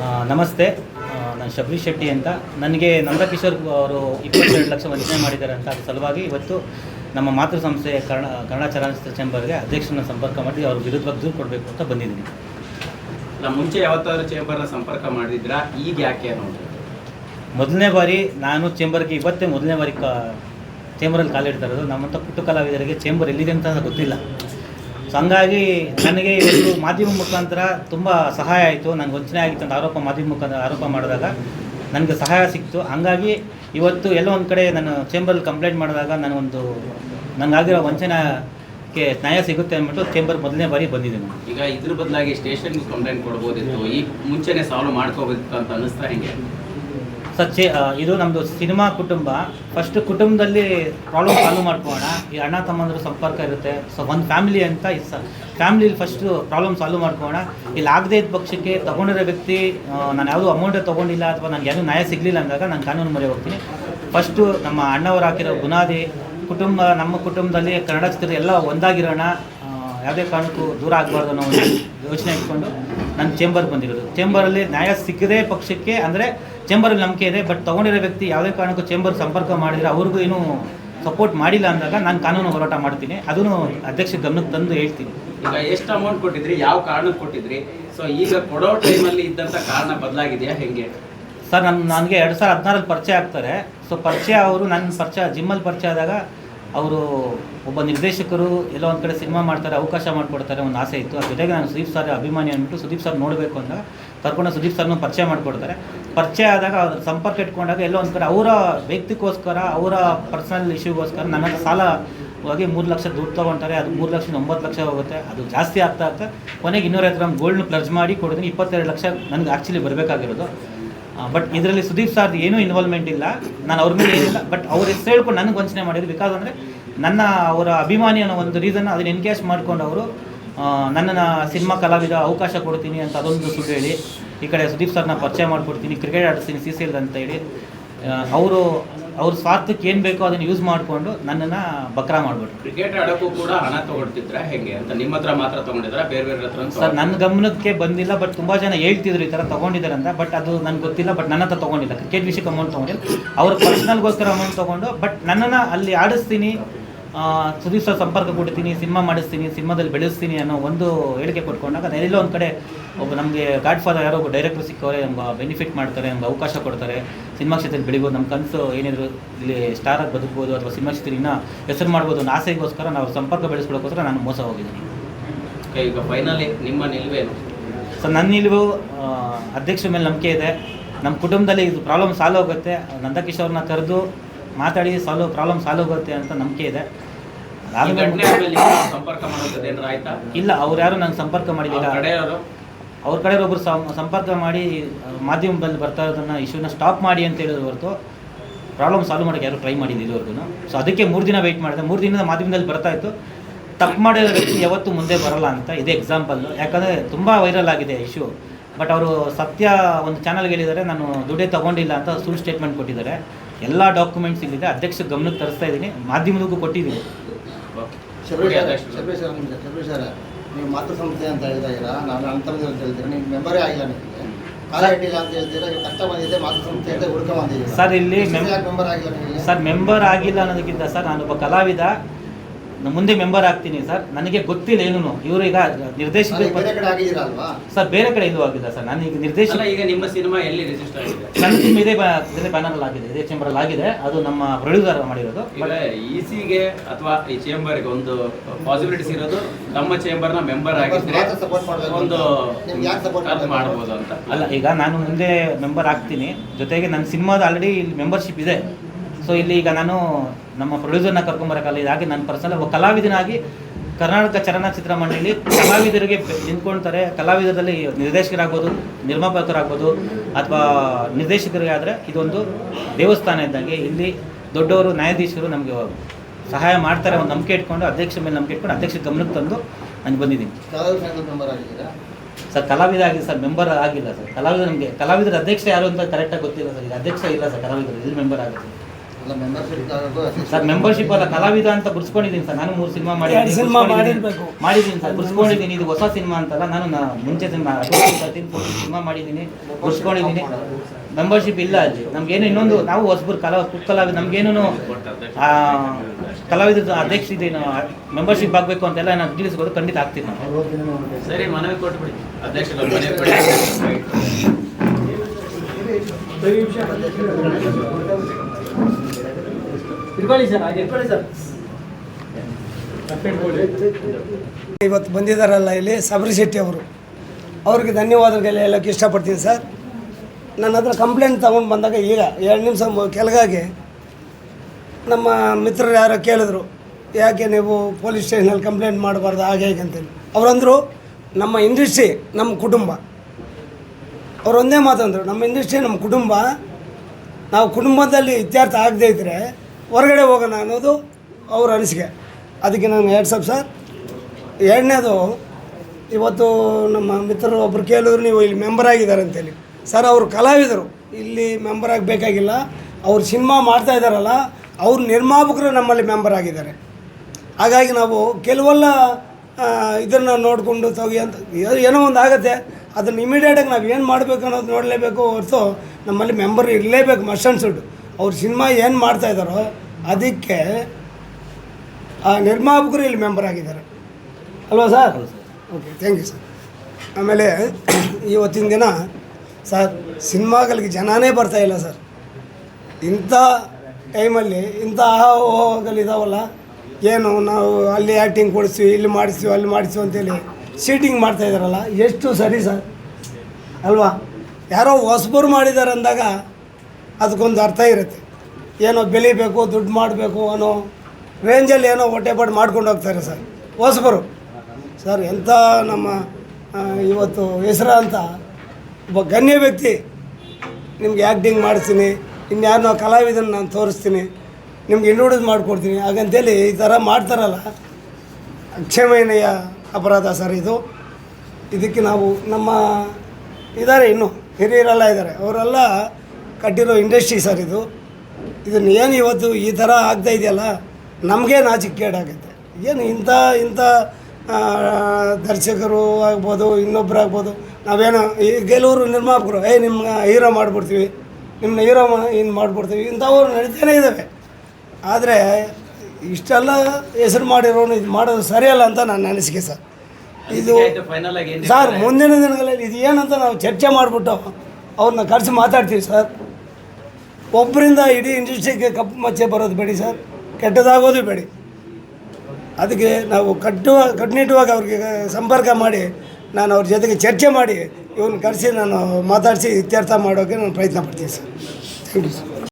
ಆ, ನಮಸ್ತೆ. ನಾನು ಶಬರಿ ಶೆಟ್ಟಿ ಅಂತ. ನನಗೆ ನಂದಕಿಶೋರ್ ಅವರು ಇಪ್ಪತ್ತೆರಡು ಲಕ್ಷ ವಂಚನೆ ಮಾಡಿದ್ದಾರೆ ಅಂತ ಅದ್ರ ಸಲುವಾಗಿ ಇವತ್ತು ನಮ್ಮ ಮಾತೃ ಸಂಸ್ಥೆ ಕನ್ನಡ ಕನ್ನಡ ಚಲನಚಿತ್ರ ಚೇಂಬರ್ಗೆ ಅಧ್ಯಕ್ಷರನ್ನ ಸಂಪರ್ಕ ಮಾಡಿ ಅವ್ರ ವಿರುದ್ಧವಾಗಿ ದೂರು ಕೊಡಬೇಕು ಅಂತ ಬಂದಿದ್ದೀನಿ. ನಾನು ಮುಂಚೆ ಯಾವತ್ತಾದ್ರೂ ಚೇಂಬರ್ನ ಸಂಪರ್ಕ ಮಾಡಿದ್ರಾ ಈಗ ಯಾಕೆ ಅನ್ನೋದು ಮೊದಲನೇ ಬಾರಿ ನಾನು ಚೇಂಬರ್ಗೆ ಇವತ್ತೇ ಮೊದಲನೇ ಬಾರಿ ಕಾ ಚೇಂಬರಲ್ಲಿ ಕಾಲಿಡ್ತಾ ಇರೋದು. ನಮ್ಮಂಥ ಪುಟ್ಟ ಕಲಾವಿದರಿಗೆ ಚೇಂಬರ್ ಎಲ್ಲಿದೆ ಅಂತ ಗೊತ್ತಿಲ್ಲ. ಸೊ ಹಂಗಾಗಿ ನನಗೆ ಇವತ್ತು ಮಾಧ್ಯಮ ಮುಖಾಂತರ ತುಂಬ ಸಹಾಯ ಆಯಿತು. ನನಗೆ ವಂಚನೆ ಆಗಿತ್ತು ಅಂತ ಆರೋಪ ಮಾಧ್ಯಮ ಮುಖಾಂತರ ಆರೋಪ ಮಾಡಿದಾಗ ನನಗೆ ಸಹಾಯ ಸಿಕ್ತು. ಹಂಗಾಗಿ ಇವತ್ತು ಎಲ್ಲೋ ಒಂದು ಕಡೆ ನಾನು ಚೇಂಬರ್ ಕಂಪ್ಲೇಂಟ್ ಮಾಡಿದಾಗ ನನಗೊಂದು ನನಗಾಗಿರೋ ವಂಚನೆಗೆ ನ್ಯಾಯ ಸಿಗುತ್ತೆ ಅಂದ್ಬಿಟ್ಟು ಚೇಂಬರ್ ಮೊದಲನೇ ಬಾರಿ ಬಂದಿದೆ ಈಗ ಇದ್ರ ಬದಲಾಗಿ ಸ್ಟೇಷನ್ ಕಂಪ್ಲೇಂಟ್ ಕೊಡ್ಬೋದಿತ್ತು. ಈ ಮುಂಚೆನೆ ಸಾಲ್ವ್ ಮಾಡ್ಕೋಬೇಕು ಅಂತ ಅನ್ನಿಸ್ತಾ ಹೆಂಗೆ? ಸರ್ ಚೇ ಇದು ನಮ್ಮದು ಸಿನಿಮಾ ಕುಟುಂಬ. ಫಸ್ಟ್ ಕುಟುಂಬದಲ್ಲಿ ಪ್ರಾಬ್ಲಮ್ ಸಾಲ್ವ್ ಮಾಡ್ಕೊಳ್ಳೋಣ. ಈ ಅಣ್ಣ ತಮ್ಮಂದ್ರ ಸಂಪರ್ಕ ಇರುತ್ತೆ. ಸೊ ಒಂದು ಫ್ಯಾಮಿಲಿ ಅಂತ ಫ್ಯಾಮಿಲಿ ಫ್ಯಾಮಿಲಿಲಿ ಫಸ್ಟು ಪ್ರಾಬ್ಲಮ್ ಸಾಲ್ವ್ ಮಾಡ್ಕೊಳ್ಳೋಣ. ಇಲ್ಲಿ ಆಗದೇ ಇದ್ದ ಪಕ್ಷಕ್ಕೆ ತಗೊಂಡಿರೋ ವ್ಯಕ್ತಿ ನಾನು ಯಾವುದೂ ಅಮೌಂಟ್ ತಗೊಂಡಿಲ್ಲ ಅಥವಾ ನನಗೆ ಏನು ನ್ಯಾಯ ಸಿಗಲಿಲ್ಲ ಅಂದಾಗ ನಾನು ಕಾನೂನು ಮೊರೆ ಹೋಗ್ತೀನಿ. ಫಸ್ಟು ನಮ್ಮ ಅಣ್ಣವ್ರು ಹಾಕಿರೋ ಬುನಾದಿ, ಕುಟುಂಬ, ನಮ್ಮ ಕುಟುಂಬದಲ್ಲಿ ಕನ್ನಡ ಚಿತ್ರ ಎಲ್ಲ ಒಂದಾಗಿರೋಣ. ಯಾವುದೇ ಕಾರಣಕ್ಕೂ ದೂರ ಆಗಬಾರ್ದು ಅನ್ನೋ ಒಂದು ಯೋಚನೆ ಇಟ್ಕೊಂಡು ನಾನು ಚೇಂಬರ್ ಬಂದಿರೋದು. ಚೇಂಬರಲ್ಲಿ ನ್ಯಾಯ ಸಿಕ್ಕದೇ ಪಕ್ಷಕ್ಕೆ ಅಂದರೆ ಚೇಂಬರಲ್ಲಿ ನಂಬಿಕೆ ಇದೆ ಬಟ್ ತೊಗೊಂಡಿರೋ ವ್ಯಕ್ತಿ ಯಾವುದೇ ಕಾರಣಕ್ಕೂ ಚೇಂಬರ್ ಸಂಪರ್ಕ ಮಾಡಿದರೆ ಅವ್ರಿಗೂ ಏನು ಸಪೋರ್ಟ್ ಮಾಡಿಲ್ಲ ಅಂದಾಗ ನಾನು ಕಾನೂನು ಹೋರಾಟ ಮಾಡ್ತೀನಿ. ಅದನ್ನು ಅಧ್ಯಕ್ಷ ಗಮನಕ್ಕೆ ತಂದು ಹೇಳ್ತೀನಿ. ಈಗ ಎಷ್ಟು ಅಮೌಂಟ್ ಕೊಟ್ಟಿದ್ರಿ ಯಾವ ಕಾರಣಕ್ಕೆ ಕೊಟ್ಟಿದ್ರಿ? ಸೊ ಈಗ ಕೊಡೋ ಟೈಮಲ್ಲಿ ಇದ್ದಂಥ ಕಾರಣ ಬದಲಾಗಿದೆಯಾ ಹೆಂಗೆ? ಸರ್ ನನ್ನ ನನಗೆ ಎರಡು ಸಾವಿರದ ಹದಿನಾರಲ್ಲಿ ಪರಿಚಯ ಆಗ್ತಾರೆ. ಸೊ ಪರಿಚಯ ಅವರು ನನ್ನ ಪರಿಚಯ ಜಿಮ್ಮಲ್ಲಿ ಪರಿಚಯ ಆದಾಗ ಅವರು ಒಬ್ಬ ನಿರ್ದೇಶಕರು ಎಲ್ಲ ಒಂದು ಕಡೆ ಸಿನಿಮಾ ಮಾಡ್ತಾರೆ, ಅವಕಾಶ ಮಾಡಿಕೊಡ್ತಾರೆ ಒಂದು ಆಸೆ ಇತ್ತು. ಅದ್ರ ಜೊತೆಗೆ ನಾನು ಸುದೀಪ್ ಸರ್ ಅಭಿಮಾನಿ ಅಂದ್ಬಿಟ್ಟು ಸುದೀಪ್ ಸರ್ ನೋಡಬೇಕು ಅಂದಾಗ ಕರ್ಕೊಂಡು ಸುದೀಪ್ ಸರ್ನ ಪರಿಚಯ ಮಾಡಿಕೊಡ್ತಾರೆ. ಪರಿಚಯ ಆದಾಗ ಅವ್ರ ಸಂಪರ್ಕ ಇಟ್ಕೊಂಡಾಗ ಎಲ್ಲ ಒಂದು ಕಡೆ ಅವರ ವ್ಯಕ್ತಿಗೋಸ್ಕರ, ಅವರ ಪರ್ಸನಲ್ ಇಶ್ಯೂಗೋಸ್ಕರ ಹತ್ರ ಸಾಲ ಹೋಗಿ ಮೂರು ಲಕ್ಷ ದುಡ್ಡು ತೊಗೊಳ್ತಾರೆ ಅದು ಮೂರು ಲಕ್ಷ ಒಂಬತ್ತು ಲಕ್ಷ ಹೋಗುತ್ತೆ, ಅದು ಜಾಸ್ತಿ ಆಗ್ತಾ ಆಗ್ತಾ ಕೊನೆಗೆ ಇನ್ನೂರೈದು ಗ್ರಾಮ್ ಗೋಲ್ಡ್ನ ಪ್ಲರ್ಜ್ ಮಾಡಿ ಕೊಡಿದ್ರೆ ಇಪ್ಪತ್ತೆರಡು ಲಕ್ಷ ನನಗೆ ಆ್ಯಕ್ಚುಲಿ ಬರಬೇಕಾಗಿರೋದು. ಬಟ್ ಇದರಲ್ಲಿ ಸುದೀಪ್ ಸರ್ ಏನೂ ಇನ್ವಾಲ್ವ್ಮೆಂಟ್ ಇಲ್ಲ. ನಾನು ಅವ್ರ ಮೇಲೆ ಏನಿಲ್ಲ ಬಟ್ ಅವ್ರ ಹೆಸರು ಹೇಳ್ಕೊಂಡು ನನಗೆ ವಂಚನೆ ಮಾಡಿದ್ರು. ಬಿಕಾಸ್ ಅಂದರೆ ನನ್ನ ಅವರ ಅಭಿಮಾನಿ ಅನ್ನೋ ಒಂದು ರೀಸನ್ ಅದನ್ನ ಎನ್ಕ್ಯಾಶ್ ಮಾಡಿಕೊಂಡು ಅವರು ನನ್ನನ್ನು ಸಿನಿಮಾ ಕಲಾವಿದ ಅವಕಾಶ ಕೊಡ್ತೀನಿ ಅಂತ ಅದೊಂದು ಸುಳ್ಳು ಹೇಳಿ, ಈ ಕಡೆ ಸುದೀಪ್ ಸರ್ನ ಪರಿಚಯ ಮಾಡಿಕೊಡ್ತೀನಿ ಕ್ರಿಕೆಟ್ ಆಡಿಸ್ತೀನಿ ಸಿ ಸಿ ಎಲ್ ಅಂತ ಹೇಳಿ ಅವರು ಅವ್ರ ಸ್ವಾರ್ಥಕ್ಕೆ ಏನು ಬೇಕೋ ಅದನ್ನು ಯೂಸ್ ಮಾಡಿಕೊಂಡು ನನ್ನನ್ನು ಬಕ್ರಾ ಮಾಡ್ಬಿಟ್ರು. ಕ್ರಿಕೆಟ್ ಆಡೋಕ್ಕೂ ಕೂಡ ಹಣ ತಗೊಳ್ತಿದ್ರ ಹೆಂಗೆ ಅಂತ? ನಿಮ್ಮ ಹತ್ರ ಮಾತ್ರ ತಗೊಂಡಿದ್ರ? ಬೇರೆ ಬೇರೆ ಹತ್ರ ಸರ್ ನನ್ನ ಗಮನಕ್ಕೆ ಬಂದಿಲ್ಲ ಬಟ್ ತುಂಬ ಜನ ಹೇಳ್ತಿದ್ರು ಈ ಥರ ತಗೊಂಡಿದ್ದಾರೆ ಅಂತ ಬಟ್ ಅದು ನನಗೆ ಗೊತ್ತಿಲ್ಲ ಬಟ್ ನನ್ನ ಹತ್ರ ತಗೊಂಡಿಲ್ಲ. ಕ್ರಿಕೆಟ್ ವಿಷಯಕ್ಕೆ ಅಮೌಂಟ್ ತೊಗೊಂಡಿಲ್ಲ. ಅವ್ರ ಪರ್ಸ್ನಲ್ಗೋಸ್ಕರ ಅಮೌಂಟ್ ತಗೊಂಡು ಬಟ್ ನನ್ನನ್ನು ಅಲ್ಲಿ ಆಡಿಸ್ತೀನಿ. ಸುದೀಪ್ ಸರ್ ಸಂಪರ್ಕ ಕೊಡ್ತೀನಿ ಸಿನಿಮಾ ಮಾಡಿಸ್ತೀನಿ ಸಿನಿಮಾದಲ್ಲಿ ಬೆಳೆಸ್ತೀನಿ ಅನ್ನೋ ಒಂದು ಹೇಳಿಕೆ ಕೊಟ್ಕೊಂಡಾಗ ಎಲ್ಲೋ ಒಂದು ಕಡೆ ಒಬ್ಬ ನಮಗೆ ಗಾಡ್ ಫಾದರ್ ಯಾರೋ ಒಬ್ಬ ಡೈರೆಕ್ಟರ್ ಸಿಕ್ಕವರೆ ನಮ್ಗೆ ಬೆನಿಫಿಟ್ ಮಾಡ್ತಾರೆ ನಮ್ಗೆ ಅವಕಾಶ ಕೊಡ್ತಾರೆ. ಸಿನಿಮಾ ಕ್ಷೇತ್ರದಲ್ಲಿ ಬೆಳಿಬೋದು ನಮ್ಮ ಕನಸು ಏನಿದ್ರು ಇಲ್ಲಿ ಸ್ಟಾರ್ ಆಗಿ ಬದುಕ್ಬೋದು ಅಥವಾ ಸಿನಿಮಾ ಕ್ಷೇತ್ರನ ಇನ್ನೂ ಹೆಸರು ಮಾಡ್ಬೋದು ಅನ್ನೋ ಆಸೆಗೋಸ್ಕರ ನಾವು ಸಂಪರ್ಕ ಬೆಳೆಸ್ಕೊಳ್ಳೋಕ್ಕೋಸ್ಕರ ನಾನು ಮೋಸ ಹೋಗಿದ್ದೀನಿ. ಈಗ ಫೈನಲಿ ನಿಮ್ಮ ನಿಲ್ವೇನು? ಸೊ ನನ್ನ ನಿಲುವು ಅಧ್ಯಕ್ಷರ ಮೇಲೆ ನಂಬಿಕೆ ಇದೆ. ನಮ್ಮ ಕುಟುಂಬದಲ್ಲಿ ಇದು ಪ್ರಾಬ್ಲಮ್ ಸಾಲ್ವ್ ಆಗುತ್ತೆ. ನಂದಕಿಶೋರ್ನ ಕರೆದು ಮಾತಾಡಿ ಸಾಲ್ವ್ ಪ್ರಾಬ್ಲಮ್ ಸಾಲ್ವ್ ಆಗುತ್ತೆ ಅಂತ ನಂಬಿಕೆ ಇದೆ. ಸಂಪರ್ಕ ಮಾಡೋದು ಏನಾರ ಆಯ್ತಾ? ಇಲ್ಲ ಅವ್ರು ಯಾರು ನಂಗೆ ಸಂಪರ್ಕ ಮಾಡಿಲ್ಲ. ಅವ್ರ ಕಡೆಯವರು? ಅವ್ರ ಕಡೆ ಒಬ್ಬರು ಸಂಪರ್ಕ ಮಾಡಿ ಮಾಧ್ಯಮದಲ್ಲಿ ಬರ್ತಾ ಇರೋದನ್ನ ಇಶ್ಯೂನ ಸ್ಟಾಪ್ ಮಾಡಿ ಅಂತ ಹೇಳಿದ್ರು ಹೊರತು ಪ್ರಾಬ್ಲಮ್ ಸಾಲ್ವ್ ಮಾಡೋಕ್ಕೆ ಯಾರು ಟ್ರೈ ಮಾಡಿದ್ದು ಇದುವರೆಗೂ ಸೊ ಅದಕ್ಕೆ ಮೂರು ದಿನ ವೆಯ್ಟ್ ಮಾಡಿದೆ. ಮೂರು ದಿನದ ಮಾಧ್ಯಮದಲ್ಲಿ ಬರ್ತಾ ಇತ್ತು. ತಪ್ಪು ಮಾಡಿರೋ ವ್ಯಕ್ತಿ ಯಾವತ್ತೂ ಮುಂದೆ ಬರಲ್ಲ ಅಂತ ಇದೆ ಎಕ್ಸಾಂಪಲ್ ಯಾಕಂದರೆ ತುಂಬ ವೈರಲ್ ಆಗಿದೆ ಇಶ್ಯೂ ಬಟ್ ಅವರು ಸತ್ಯ ಒಂದು ಚಾನಲ್ಗೆ ಹೇಳಿದ್ದಾರೆ. ನಾನು ದುಡ್ಡೇ ತಗೊಂಡಿಲ್ಲ ಅಂತ ಸುಳ್ಳು ಸ್ಟೇಟ್ಮೆಂಟ್ ಕೊಟ್ಟಿದ್ದಾರೆ. ಎಲ್ಲ ಡಾಕ್ಯುಮೆಂಟ್ಸ್ ಇಲ್ಲಿದೆ. ಅಧ್ಯಕ್ಷ ಗಮನಕ್ಕೆ ತರಿಸ್ತಾ ಇದ್ದೀನಿ. ಮಾಧ್ಯಮದಕ್ಕೂ ಕೊಟ್ಟಿದ್ದೀನಿ. ನೀವು ಮಾತೃ ಸಂಸ್ಥೆ ಅಂತ ಹೇಳ್ತಾ ಇದ್ದೀರಾ? ನಾನು ಅಂತಂದ್ರೆ ಅಂತ ಹೇಳ್ತೀರಾ ನೀವು ಮೆಂಬರೇ ಆಗಿಲ್ಲ ನಿಮಗೆ. ಕಾಲ ಇಟ್ಟಿಲ್ಲ ಅಂತ ಹೇಳ್ತೀರಾ? ಈಗ ಕಷ್ಟ ಬಂದಿದೆ ಮಾತೃ ಸಂಸ್ಥೆ ಅಂತ ಹುಡುಕ ಬಂದಿದ್ದೀರಾ? ಸರ್, ಇಲ್ಲಿ ಮೆಂಬರ್ ಆಗಿಲ್ಲ ಸರ್ ಮೆಂಬರ್ ಆಗಿಲ್ಲ ಅನ್ನೋದಕ್ಕಿಂತ ಸರ್ ನಾನೊಬ್ಬ ಕಲಾವಿದ. ಮುಂದೆ ಮೆಂಬರ್ ಆಗ್ತೀನಿ ಸರ್. ನನಗೆ ಗೊತ್ತಿಲ್ಲ ಏನು ಇವರು ಈಗ ನಿರ್ದೇಶಕ ಬೇರೆ ಕಡೆ ಆಗಿದ್ದೀರಾ ಅಲ್ವಾ? ಸರ್ ಬೇರೆ ಕಡೆ ಎಲ್ಲೂ ಆಗಿಲ್ಲ ಸರ್. ನಾನು ಈಗ ನಿರ್ದೇಶಕ ಅಲ್ಲ ಈಗ ನಿಮ್ಮ ಸಿನಿಮಾ ಎಲ್ಲಿ ರಿಜಿಸ್ಟರ್ ಆಗಿದೆ? ನನ್ನ ಸಿನಿಮಾ ಇದೇ ಇದೇ ಬ್ಯಾನರ್ ಆಗಿದೆ ಇದೇ ಚೇಂಬರ್ ಆಗಿದೆ. ಅದು ನಮ್ಮ ಪ್ರೊಡ್ಯೂಸರ್ ಮಾಡಿರೋದು. ಇಸಿಗೆ ಅಥವಾ ಈ ಚೇಂಬರ್ಗೆ ಒಂದು ಪಾಸಿಬಿಲಿಟೀಸ್ ಇರೋದು ನಮ್ಮ ಚೇಂಬರ್ನ ಮೆಂಬರ್ ಆಗಿದ್ರೆ ಒಂದು ಮಾಡಬಹುದು? ಮಾಡ್ಬೋದು ಅಂತ. ಅಲ್ಲ ಈಗ ನಾನು ಮುಂದೆ ಮೆಂಬರ್ ಆಗ್ತೀನಿ. ಜೊತೆಗೆ ನನ್ನ ಸಿನಿಮಾದ ಆಲ್ರೆಡಿ ಇಲ್ಲಿ ಮೆಂಬರ್ಶಿಪ್ ಇದೆ. ಸೊ ಇಲ್ಲಿ ಈಗ ನಾನು ನಮ್ಮ ಪ್ರೊಡ್ಯೂಸರ್ನ ಕರ್ಕೊಂಬರಕ್ಕಲ್ಲ ಇದಾಗಿ ನನ್ನ ಪರ್ಸನಲ್ ಒಬ್ಬ ಕಲಾವಿದನಾಗಿ ಕರ್ನಾಟಕ ಚಲನಚಿತ್ರ ಮಂಡಳಿ ಕಲಾವಿದರಿಗೆ ನಿಂತ್ಕೊಳ್ತಾರೆ ಕಲಾವಿದರಲ್ಲಿ ನಿರ್ದೇಶಕರಾಗ್ಬೋದು ನಿರ್ಮಾಪಕರಾಗ್ಬೋದು ಅಥವಾ ನಿರ್ದೇಶಕರಿಗೆ ಆದರೆ ಇದೊಂದು ದೇವಸ್ಥಾನ ಇದ್ದಂಗೆ ಇಲ್ಲಿ ದೊಡ್ಡವರು ನ್ಯಾಯಾಧೀಶರು ನಮಗೆ ಸಹಾಯ ಮಾಡ್ತಾರೆ ಒಂದು ನಂಬಿಕೆ ಇಟ್ಕೊಂಡು ಅಧ್ಯಕ್ಷ ಮೇಲೆ ನಂಬಿಕೆ ಇಟ್ಕೊಂಡು ಅಧ್ಯಕ್ಷ ಗಮನಕ್ಕೆ ತಂದು ನಾನು ಬಂದಿದ್ದೀನಿ. ಸರ್ ಕಲಾವಿದ ಆಗಿದೆ ಸರ್ ಮೆಂಬರ್ ಆಗಿಲ್ಲ ಸರ್. ಕಲಾವಿದ ನಮಗೆ ಕಲಾವಿದರ ಅಧ್ಯಕ್ಷ ಯಾರು ಅಂತ ಕರೆಕ್ಟಾಗಿ ಗೊತ್ತಿಲ್ಲ ಸರ್. ಈಗ ಅಧ್ಯಕ್ಷ ಇಲ್ಲ ಸರ್ ಕಲಾವಿದರು. ಇದ್ರ ಮೆಂಬರ್ ಆಗುತ್ತೆ. ಸರ್ ಮೆಂಬರ್ಶಿಪ್ ಅಲ್ಲ ಕಲಾವಿದ ಅಂತ ಗುರ್ಸ್ಕೊಂಡಿದ್ದೀನಿ ಸರ್. ನಾನು ಮೂರು ಸಿನಿಮಾ ಮಾಡಿ ಮಾಡಿದ್ದೀನಿ. ಸಿನಿಮಾ ಗುರ್ಸ್ಕೊಂಡಿದ್ದೀನಿ. ಮಾಡಿರ್ಬೇಕು. ಮಾಡಿದ್ದೀನಿ ಸರ್ ಗುರ್ಸ್ಕೊಂಡಿದ್ದೀನಿ ಇದು ಹೊಸ ಸಿನಿಮಾ ಅಂತಲ್ಲ ನಾನು ಮುಂಚೆ ಸಿನಿಮಾ ಮಾಡಿದ್ದೀನಿ. ಗುರ್ಸ್ಕೊಂಡಿದ್ದೀನಿ ಮೆಂಬರ್ಶಿಪ್ ಇಲ್ಲ ಅಲ್ಲಿ. ನಮ್ಗೇನು ಇನ್ನೊಂದು ನಾವು ಹೊಸಬರು ಕಲಾ ಕಲಾವಿದ ನಮ್ಗೇನು ಕಲಾವಿದ ಅಧ್ಯಕ್ಷ ಇದೇನು ಮೆಂಬರ್ಶಿಪ್ ಆಗಬೇಕು ಅಂತೆಲ್ಲ ನಾನು ತಿಳಿಸ್ಬೋದು ಖಂಡಿತ ಆಗ್ತೀನಿ ನಾನು. ಸರಿ ಮನವಿ ಕೊಟ್ಬಿಡಿ. ಅಧ್ಯಕ್ಷ ಇವತ್ತು ಬಂದಿದ್ದಾರಲ್ಲ ಇಲ್ಲಿ ಸಬರಿ ಶೆಟ್ಟಿ ಅವರು. ಅವ್ರಿಗೆ ಧನ್ಯವಾದಗಳು ಹೇಳೋಕ್ಕೆ ಇಷ್ಟಪಡ್ತೀನಿ ಸರ್. ನನ್ನ ಹತ್ರ ಕಂಪ್ಲೇಂಟ್ ತೊಗೊಂಡು ಬಂದಾಗ ಈಗ ಎರಡು ನಿಮಿಷ ಕೆಳಗಾಗಿ ನಮ್ಮ ಮಿತ್ರರು ಯಾರೋ ಕೇಳಿದ್ರು ಯಾಕೆ ನೀವು ಪೊಲೀಸ್ ಸ್ಟೇಷನಲ್ಲಿ ಕಂಪ್ಲೇಂಟ್ ಮಾಡಬಾರ್ದು ಹಾಗೆ ಹೇಗೆ ಅಂತೇಳಿ. ಅವರಂದರು ನಮ್ಮ ಇಂಡಸ್ಟ್ರಿ ನಮ್ಮ ಕುಟುಂಬ. ಅವರೊಂದೇ ಒಂದೇ ಮಾತಂದರು ನಮ್ಮ ಇಂಡಸ್ಟ್ರಿ ನಮ್ಮ ಕುಟುಂಬ ನಾವು ಕುಟುಂಬದಲ್ಲಿ ಇತ್ಯರ್ಥ ಆಗದೇ ಇದ್ದರೆ ಹೊರಗಡೆ ಹೋಗೋಣ ಅನ್ನೋದು ಅವ್ರ ಅನಿಸಿಕೆ. ಅದಕ್ಕೆ ನಾನು ಎರಡು ಸರ್, ಎರಡನೇದು, ಇವತ್ತು ನಮ್ಮ ಮಿತ್ರರು ಒಬ್ಬರು ಕೇಳಿದ್ರು, ನೀವು ಇಲ್ಲಿ ಮೆಂಬರ್ ಆಗಿದ್ದಾರೆ ಅಂತೇಳಿ. ಸರ್, ಅವರು ಕಲಾವಿದರು. ಇಲ್ಲಿ ಮೆಂಬರ್ ಆಗಬೇಕಾಗಿಲ್ಲ ಅವ್ರು ಸಿನಿಮಾ ಮಾಡ್ತಾ ಇದ್ದಾರಲ್ಲ, ಅವ್ರ ನಿರ್ಮಾಪಕರು ನಮ್ಮಲ್ಲಿ ಮೆಂಬರ್ ಆಗಿದ್ದಾರೆ. ಹಾಗಾಗಿ ನಾವು ಕೆಲವೆಲ್ಲ ಇದನ್ನು ನೋಡಿಕೊಂಡು ತೆಗಿ ಅಂತ, ಏನೋ ಒಂದು ಆಗುತ್ತೆ. ಅದನ್ನು ಇಮಿಡಿಯೇಟಾಗಿ ನಾವು ಏನು ಮಾಡಬೇಕು ಅನ್ನೋದು ನೋಡಲೇಬೇಕು ಹೊರತು ನಮ್ಮಲ್ಲಿ ಮೆಂಬರ್ ಇರಲೇಬೇಕು ಮಸ್ಟ್ ಆ್ಯಂಡ್ ಶುಡ್ ಅವ್ರ ಸಿನಿಮಾ ಏನು ಮಾಡ್ತಾ ಇದ್ದಾರೋ ಅದಕ್ಕೆ ಆ ನಿರ್ಮಾಪಕರು ಇಲ್ಲಿ ಮೆಂಬರ್ ಆಗಿದ್ದಾರೆ. ಅಲ್ವಾ sir? Okay thank you sir. ಆಮೇಲೆ ಇವತ್ತಿನ ದಿನ ಸರ್ ಸಿನಿಮಾಗಳಿಗೆ ಜನಾನೇ ಬರ್ತಾ ಇಲ್ಲ ಸರ್. ಇಂಥ ಟೈಮಲ್ಲಿ ಇಂಥ ಆಹೋಗಲಿದಾವಲ್ಲ ಏನು ನಾವು ಅಲ್ಲಿ ಆ್ಯಕ್ಟಿಂಗ್ ಕೊಡಿಸ್ತೀವಿ ಇಲ್ಲಿ ಮಾಡಿಸ್ತೀವಿ ಅಲ್ಲಿ ಮಾಡಿಸ್ತೀವಿ ಅಂತೇಳಿ ಸೀಟಿಂಗ್ ಮಾಡ್ತಾಯಿದ್ದಾರಲ್ಲ ಎಷ್ಟು ಸರಿ ಸರ್ ಅಲ್ವಾ ಯಾರೋ ಹೊಸಬರು ಮಾಡಿದ್ದಾರೆ ಅಂದಾಗ ಅದಕ್ಕೊಂದು ಅರ್ಥ ಇರುತ್ತೆ. ಏನೋ ಬೆಳಿಬೇಕು, ದುಡ್ಡು ಮಾಡಬೇಕು ಅನ್ನೋ ರೇಂಜಲ್ಲಿ ಏನೋ ಹೊಟ್ಟೆಪಾಡು ಮಾಡ್ಕೊಂಡು ಹೋಗ್ತಾರೆ ಸರ್. ಹೊಸಬರು. ಸರ್, ಎಂಥ ನಮ್ಮ ಇವತ್ತು ಹೆಸರ ಅಂತ ಒಬ್ಬ ಗಣ್ಯ ವ್ಯಕ್ತಿ ನಿಮ್ಗೆ ಆ್ಯಕ್ಟಿಂಗ್ ಮಾಡಿಸ್ತೀನಿ, ಇನ್ಯಾರನ್ನೋ ಕಲಾವಿದನ ನಾನು ತೋರಿಸ್ತೀನಿ, ನಿಮ್ಗೆ ಇಂಟ್ರೊಡ್ಯೂಸ್ ಮಾಡಿಕೊಡ್ತೀನಿ, ಹಾಗಂತೇಳಿ ಈ ಥರ ಮಾಡ್ತಾರಲ್ಲ ಅಕ್ಷಮಯನೀಯ ಅಪರಾಧ ಸರ್ ಇದು. ಇದಕ್ಕೆ ನಾವು ನಮ್ಮ, ಇದ್ದಾರೆ ಇನ್ನು. ಹಿರಿಯರೆಲ್ಲ ಇದ್ದಾರೆ. ಅವರೆಲ್ಲ ಕಟ್ಟಿರೋ ಇಂಡಸ್ಟ್ರಿ ಸರ್ ಇದು. ಇದನ್ನು ಏನು ಇವತ್ತು ಈ ಥರ ಆಗ್ತಾ ಇದೆಯಲ್ಲ, ನಮಗೇ ನಾಚಿಕೇಡಾಗುತ್ತೆ ಏನು ಇಂಥ ಇಂಥ ದರ್ಶಕರು ಆಗ್ಬೋದು ಇನ್ನೊಬ್ರು ಆಗ್ಬೋದು ನಾವೇನೋ, ಈ ಕೆಲವರು ನಿರ್ಮಾಪಕರು, ಏ ನಿಮ್ಮ ಹೀರೋ ಮಾಡಿಬಿಡ್ತೀವಿ ನಿಮ್ಮನ್ನ ಹೀರೋ ಇನ್ನು ಮಾಡಿಬಿಡ್ತೀವಿ ಇಂಥವು ನಡೀತಾನೆ ಇದ್ದಾವೆ ಆದರೆ ಇಷ್ಟೆಲ್ಲ ಹೆಸರು ಮಾಡಿರೋನು ಇದು ಮಾಡೋದು ಸರಿಯಲ್ಲ ಅಂತ ನನ್ನ ಅನಿಸಿಕೆ ಸರ್. ಇದು ಸರ್ ಮುಂದಿನ ದಿನಗಳಲ್ಲಿ ಇದು ಏನಂತ ನಾವು ಚರ್ಚೆ ಮಾಡಿಬಿಟ್ಟು ಅವ್ರನ್ನ ಕರೆಸಿ ಮಾತಾಡ್ತೀವಿ ಸರ್. ಒಬ್ಬರಿಂದ ಇಡೀ ಇಂಡಸ್ಟ್ರಿಗೆ ಕಪ್ಪು ಮಚ್ಚೆ ಬರೋದು ಬೇಡಿ ಸರ್. ಕೆಟ್ಟದಾಗೋದು ಬೇಡಿ. ಅದಕ್ಕೆ ನಾವು ಕಟ್ಟುವ ಕಟ್ಟುನಿಟ್ಟುವಾಗಿ ಅವ್ರಿಗೆ ಸಂಪರ್ಕ ಮಾಡಿ ನಾನು ಅವ್ರ ಜೊತೆಗೆ ಚರ್ಚೆ ಮಾಡಿ ಇವನ್ನ ಕರೆಸಿ ನಾನು ಮಾತಾಡಿಸಿ ಇತ್ಯರ್ಥ ಮಾಡೋಕ್ಕೆ ನಾನು ಪ್ರಯತ್ನ ಪಡ್ತೀನಿ ಸರ್. Thank you sir